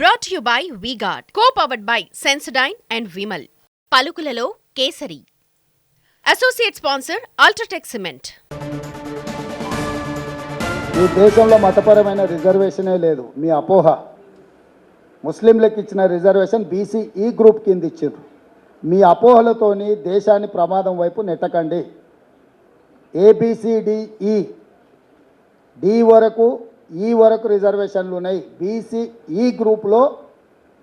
Brought you by V Guard co powered by Sensodyne and Vimal పలుకులలో Kesari. Associate sponsor UltraTech cement ఈ దేశంలో మతపరమైన రిజర్వేషనే లేదు మీ అపోహ. ముస్లింలకు ఇచ్చిన రిజర్వేషన్ బీసీ ఈ గ్రూప్ కింద ఇచ్చారు మీ అపోహలతోని దేశాన్ని ప్రమాదం వైపు నెట్టకండి. ఏబిసిడిఈ డి వరకు ఈ వరకు రిజర్వేషన్లు ఉన్నాయి. బీసీ ఈ గ్రూప్లో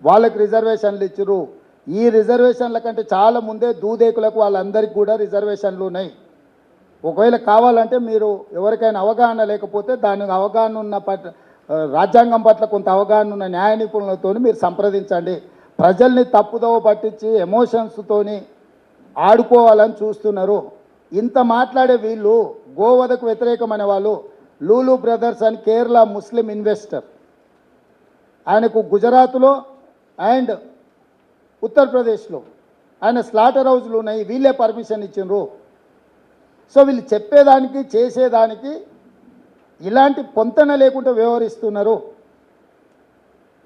వాళ్ళకి రిజర్వేషన్లు ఇచ్చారు. ఈ రిజర్వేషన్ల కంటే చాలా ముందే దూదేకులకు వాళ్ళందరికీ కూడా రిజర్వేషన్లు ఉన్నాయి. ఒకవేళ కావాలంటే మీరు ఎవరికైనా అవగాహన లేకపోతే దానికి అవగాహన ఉన్న పట్ల రాజ్యాంగం పట్ల కొంత అవగాహన ఉన్న న్యాయ నిపుణులతో మీరు సంప్రదించండి. ప్రజల్ని తప్పుదోవ పట్టించి ఎమోషన్స్తోని ఆడుకోవాలని చూస్తున్నారు. ఇంత మాట్లాడే వీళ్ళు గోవధకు వ్యతిరేకమైన వాళ్ళు లూలు బ్రదర్స్ అని కేరళ ముస్లిం ఇన్వెస్టర్. ఆయనకు గుజరాత్లో అండ్ ఉత్తరప్రదేశ్లో ఆయన స్లాటర్ హౌస్లు ఉన్నాయి వీళ్ళే పర్మిషన్ ఇచ్చిండ్రు. సో వీళ్ళు చెప్పేదానికి చేసేదానికి ఇలాంటి పొంతన లేకుండా వ్యవహరిస్తున్నారు.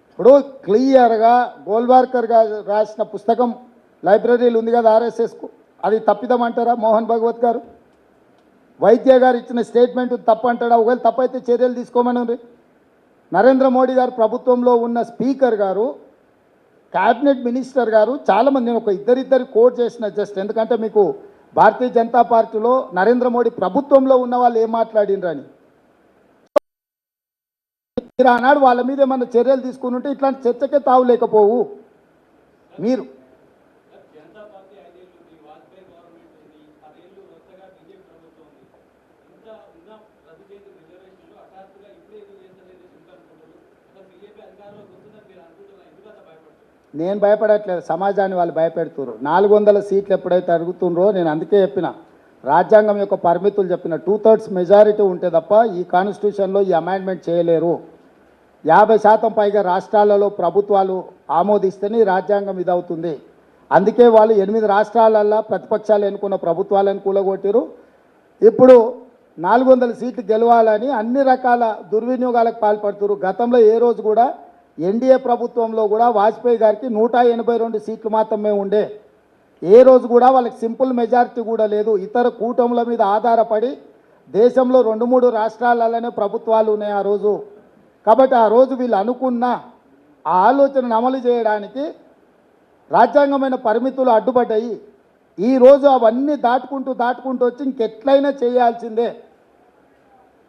ఇప్పుడు క్లియర్గా గోల్వార్కర్ రాసిన పుస్తకం లైబ్రరీలు ఉంది కదా ఆర్ఎస్ఎస్కు. అది తప్పిదం అంటారా మోహన్ భగవత్ గారు? వైద్య గారు ఇచ్చిన స్టేట్మెంట్ తప్పు అంటాడా? ఒకవేళ తప్పైతే చర్యలు తీసుకోమని నరేంద్ర మోడీ గారు ప్రభుత్వంలో ఉన్న స్పీకర్ గారు క్యాబినెట్ మినిస్టర్ గారు చాలామంది నేను ఒక ఇద్దరిద్దరి కోట్ చేసిన జస్ట్ ఎందుకంటే మీకు భారతీయ జనతా పార్టీలో నరేంద్ర మోడీ ప్రభుత్వంలో ఉన్న వాళ్ళు ఏం మాట్లాడినరని. మీరు ఆనాడు వాళ్ళ మీద ఏమన్నా చర్యలు తీసుకుని ఉంటే ఇట్లాంటి చర్చకే తావు లేకపోవు మీరు నేను భయపడట్లేదు సమాజాన్ని వాళ్ళు భయపెడుతున్నారు నాలుగు వందల సీట్లు ఎప్పుడైతే అడుగుతుండ్రో నేను అందుకే చెప్పిన రాజ్యాంగం యొక్క పరిమితులు చెప్పిన టూ థర్డ్స్ మెజారిటీ ఉంటే తప్ప ఈ కాన్స్టిట్యూషన్లో ఈ అమెండ్మెంట్ చేయలేరు. యాభై శాతం పైగా రాష్ట్రాలలో ప్రభుత్వాలు ఆమోదిస్తేనే రాజ్యాంగం ఇదవుతుంది. అందుకే వాళ్ళు ఎనిమిది రాష్ట్రాలల్లో ప్రతిపక్షాలు ఎన్నుకున్న ప్రభుత్వాలను కూలగొట్టారు ఇప్పుడు నాలుగు వందల సీట్లు గెలవాలని అన్ని రకాల దుర్వినియోగాలకు పాల్పడుతున్నారు గతంలో ఏ రోజు కూడా ఎన్డీఏ ప్రభుత్వంలో కూడా వాజ్పేయి గారికి నూట ఎనభై రెండు సీట్లు మాత్రమే ఉండే. ఏ రోజు కూడా వాళ్ళకి సింపుల్ మెజారిటీ కూడా లేదు. ఇతర కూటముల మీద ఆధారపడి దేశంలో రెండు మూడు రాష్ట్రాలలోనే ప్రభుత్వాలు ఉన్నాయి ఆ రోజు. కాబట్టి ఆ రోజు వీళ్ళు అనుకున్న ఆ ఆలోచనను అమలు చేయడానికి రాజ్యాంగమైన పరిమితులు అడ్డుపడ్డాయి. ఈ రోజు అవన్నీ దాటుకుంటూ దాటుకుంటూ వచ్చి ఇంకెట్లయినా చేయాల్సిందే.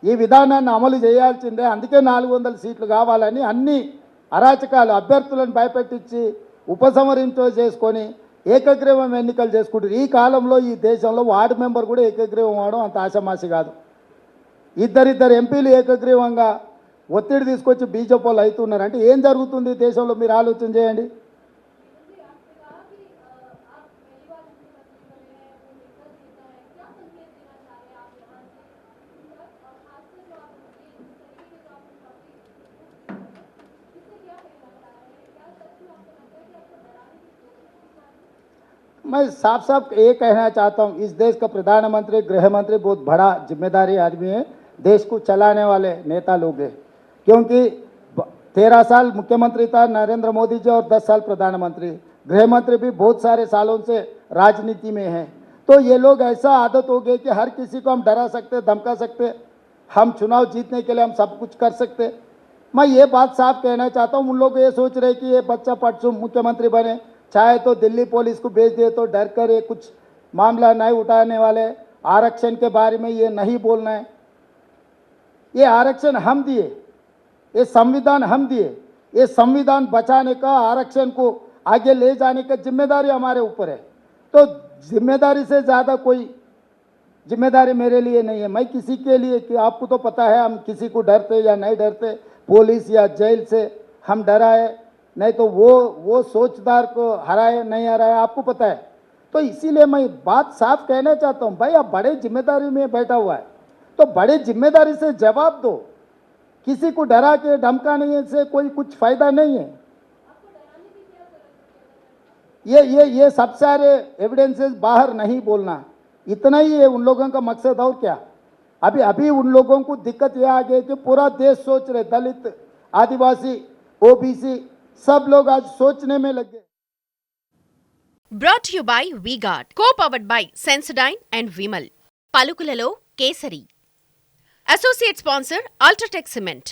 ఈ విధానాన్ని అమలు చేయాల్సిందే. అందుకే నాలుగు వందల సీట్లు కావాలని అన్నీ అరాచకాలు అభ్యర్థులను భయపెట్టించి ఉపసంహరించో చేసుకొని ఏకగ్రీవం ఎన్నికలు చేసుకుంటారు ఈ కాలంలో ఈ దేశంలో వార్డు మెంబర్ కూడా ఏకగ్రీవం అవడం అంత ఆశమాసి కాదు. ఇద్దరిద్దరు ఎంపీలు ఏకగ్రీవంగా ఒత్తిడి తీసుకొచ్చి బీజేపీ వాళ్ళు అవుతున్నారు. అంటే ఏం జరుగుతుంది దేశంలో? మీరు ఆలోచన చేయండి. मैं साफ़ साफ़ ये कहना चाहता हूँ, इस देश का प्रधानमंत्री गृह मंत्री बहुत बड़ा ज़िम्मेदारी आदमी है, देश को चलाने वाले नेता लोग हैं। क्योंकि तेरह साल मुख्यमंत्री था नरेंद्र मोदी जी और दस साल प्रधानमंत्री। गृह मंत्री भी बहुत सारे सालों से राजनीति में हैं। तो ये लोग ऐसा आदत हो गई कि हर किसी को हम डरा सकते, धमका सकते, हम चुनाव जीतने के लिए हम सब कुछ कर सकते। मैं ये बात साफ़ कहना चाहता हूँ, उन लोग ये सोच रहे कि ये बच्चा परसों मुख्यमंत्री बने। चाहे तो दिल्ली पुलिस को भेज दिए तो डर कर ये कुछ मामला नहीं उठाने वाले। आरक्षण के बारे में ये नहीं बोलना है। ये आरक्षण हम दिए, ये संविधान हम दिए, ये संविधान बचाने का, आरक्षण को आगे ले जाने का ज़िम्मेदारी हमारे ऊपर है। तो ज़िम्मेदारी से ज़्यादा कोई ज़िम्मेदारी मेरे लिए नहीं है। मैं किसी के लिए, कि आपको तो पता है, हम किसी को डरते या नहीं डरते, पुलिस या जेल से हम डराए नहीं तो वो वो सोचदार को हराए, नहीं हराए, आपको पता है। तो इसीलिए मैं बात साफ़ कहना चाहता हूँ, भाई, आप बड़े ज़िम्मेदारी में बैठा हुआ है। तो बड़े ज़िम्मेदारी से जवाब दो। किसी को डरा के, धमकाने से कोई कुछ फ़ायदा नहीं है। ये ये ये सब सारे एविडेंसेस बाहर नहीं बोलना। इतना ही है उन लोगों का मकसद और क्या। अभी अभी उन लोगों को दिक्कत यह आ गई कि पूरा देश सोच रहे, दलित, आदिवासी, ओबीसी सब लोग आज सोचने में लगे brought you by V-Guard co powered by Sensodyne and Vimal పలుకులలో Kesari associate sponsor UltraTech cement